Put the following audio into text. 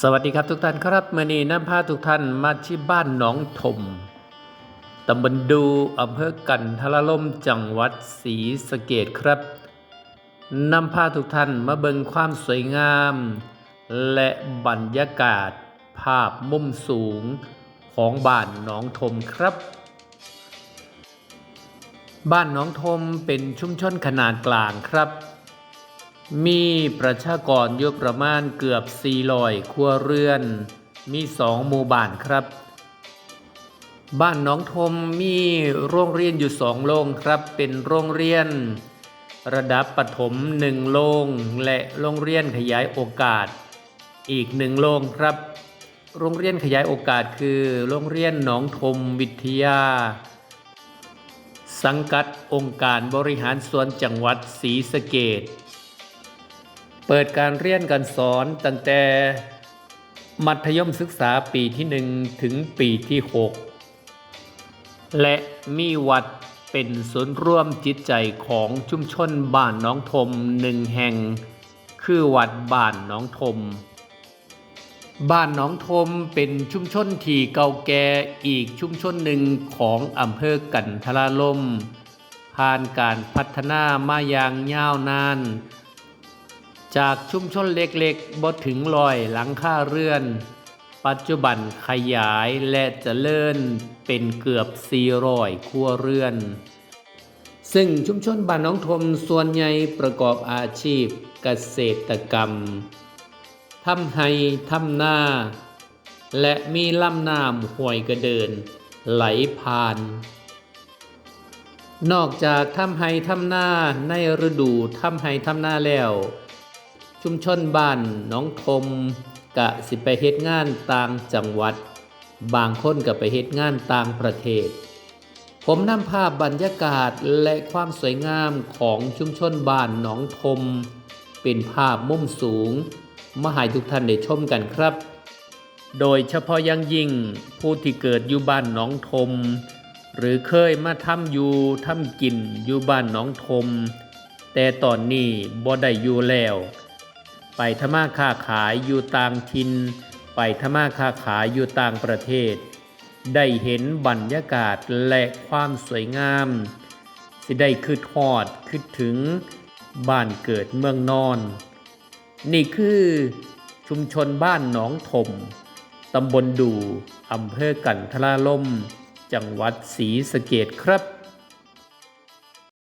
สวัสดีครับทุกท่านครับมื่อนี้น้ำพาทุกท่านมาที่บ้านหนองถมตำบลดูอำเภอกันทละล่มจังหวัดศรีสะเกดครับนำพาทุกท่านมาเบิ่งความสวยงาม และบรรยากาศ ภาพมุมสูงของบ้านหนองถมครับ บ้านหนองทมเป็นชุมชนขนาดกลางครับ มีประชากรอยู่ประมาณเกือบ 400ครัวเรือน มีสองหมู่บ้านครับ บ้านหน้องทมมีโรงเรียนอยู่สองโรงครับ เป็นโรงเรียน ระดับประถมหนึ่งโรงและโรงเรียนขยายโอกาส อีกหนึ่งโรงครับ โรงเรียนขยายโอกาสคือ โรงเรียนหนองทมวิทยา สังกัดองค์การบริหารส่วนจังหวัดศรีสะเกด เปิดการเรียนการสอนตั้งแต่ มัธยมศึกษาปีที่ 1 ถึงปีที่ 6 และมีวัดเป็นศูนย์ร่วมจิตใจของชุมชนบ้านน้องทมหนึ่งแห่ง คือวัดบ้านน้องทม บ้านหนองทมเป็นชุมชนที่เก่าแก่อีกชุมชนหนึ่งของอำเภอกันทละลมผ่านการพัฒนามาอย่างยาวนาน จากชุมชนเล็กๆบ่ถึงลอยหลังคาเรือน ปัจจุบันขยายและจะเจริญเป็นเกือบ 400 ครัวเรือน ซึ่งชุมชนบ้านน้องทมส่วนใหญ่ประกอบอาชีพเกษตรกรรมทำไห้ทำนาและมีลำน้ำห้วยกระเดิน ไหลผ่าน นอกจากทำไห้ทำนาในฤดูทำไห้ทำนาแล้ว ชุมชนบ้านหน้องทมกะสิไปเฮ็ดงานต่างจังหวัด บางคนก็ไปเฮ็ดงานต่างประเทศ ผมนำภาพบรรยากาศและความสวยงามของชุมชนบ้านหนองทม เป็นภาพมุมสูง มาให้ทุกท่านได้ชมกันครับ โดยเฉพาะยังยิ่งผู้ที่เกิดอยู่บ้านหนองทม หรือเคยมาทำอยู่ทำกินอยู่บ้านหนองทม แต่ตอนนี้บ่ได้อยู่แล้ว ไปทมาค้าขายอยู่ต่างถิ่นไปทมาค้าขายอยู่ต่างประเทศ ได้เห็นบรรยากาศและความสวยงาม สิได้คืดฮอดคิดถึงบ้านเกิดเมืองนอน นี่คือชุมชนบ้านหนองถมตำบลดูอำเภอกันทราล่ม จังหวัดศรีสะเกดครับ